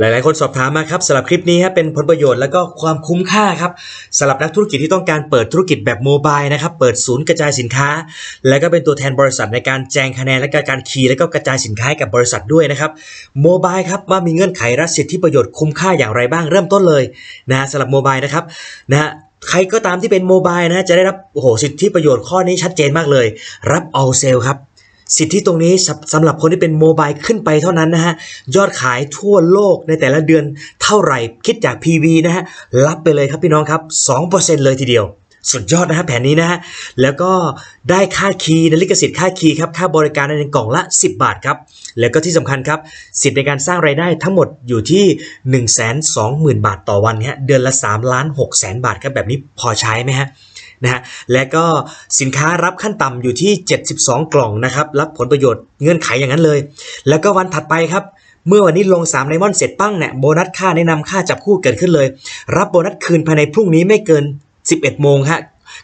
หลาย ๆ คนสอบถามมาครับสำหรับคลิปนี้ฮะเป็นผลประโยชน์แล้วก็ความคุ้มค่าครับสำหรับนักธุรกิจที่ต้องการเปิดธุรกิจแบบโมบายนะครับเปิดศูนย์กระจายสินค้า แล้วก็เป็นตัวแทนบริษัทในการแจงคะแนนและการคีย์แล้วก็กระจายสินค้าให้กับบริษัทด้วยนะครับโมบายครับว่ามีเงื่อนไขและสิทธิประโยชน์คุ้มค่าอย่างไรบ้างเริ่มต้นเลยนะสำหรับโมบายนะครับนะใครก็ตามที่เป็นโมบายนะฮะจะได้รับโอ้โหสิทธิประโยชน์ข้อนี้ชัดเจนมากเลย รับ all sale ครับ สิทธิตรงนี้สำหรับคนที่เป็นโมบายขึ้นไปเท่านั้นนะฮะ ยอดขายทั่วโลกในแต่ละเดือนเท่าไหร่คิดจาก PV นะฮะ รับไปเลยครับพี่น้องครับ 2%เลยทีเดียว สุดยอดนะฮะแผนนี้นะฮะแล้วก็ได้ค่าคีย์ในลิขสิทธิ์ค่าคีย์ครับค่าบริการในกล่องละ 10 บาทครับแล้วก็ที่สำคัญครับสิทธิ์ในการสร้างรายได้ทั้งหมดอยู่ที่ 120,000 บาทต่อวันฮะเดือนละ3ล้าน6แสนบาทครับแบบนี้พอใช้ไหมฮะนะฮะและก็สินค้ารับขั้นต่ำอยู่ที่ 72 กล่องนะครับรับผลประโยชน์เงื่อนไขอย่างนั้นเลย แล้วก็วันถัดไปครับเมื่อวันนี้ลง3ไดมอนด์เสร็จปั้งเนี่ยโบนัสค่าแนะนำค่าจับคู่เกิดขึ้นเลย รับโบนัสคืนภายในพรุ่งนี้ไม่เกิน 11 โมงฮะ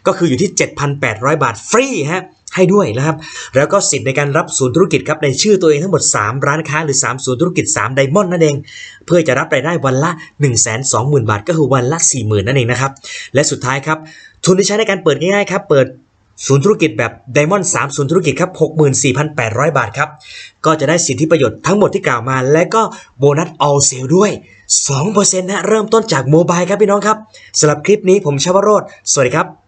ก็คืออยู่ที่ 7,800 บาทฟรีฮะให้ด้วยนะครับ แล้วก็สิทธิ์ในการรับศูนย์ธุรกิจครับในชื่อตัวเองทั้งหมด 3 ร้านค้าหรือ 3 ศูนย์ธุรกิจ3ไดมอนด์นั่นเอง เพื่อจะรับรายได้วันละ 120,000 บาท ก็คือวันละ 40,000 นั่นเองนะครับ และสุดท้ายครับ ทุนที่ใช้ในการเปิดง่ายๆครับ เปิด ศูนย์ธุรกิจแบบ Diamond 3ศูนย์ธุรกิจครับ 64,800 บาทครับ ก็จะได้สิทธิประโยชน์ทั้งหมดที่กล่าวมา และก็โบนัส all sale ด้วย 2%นะเริ่มต้นจากโมบายครับพี่น้องครับสำหรับคลิปนี้ผมชาวโรดสวัสดีครับ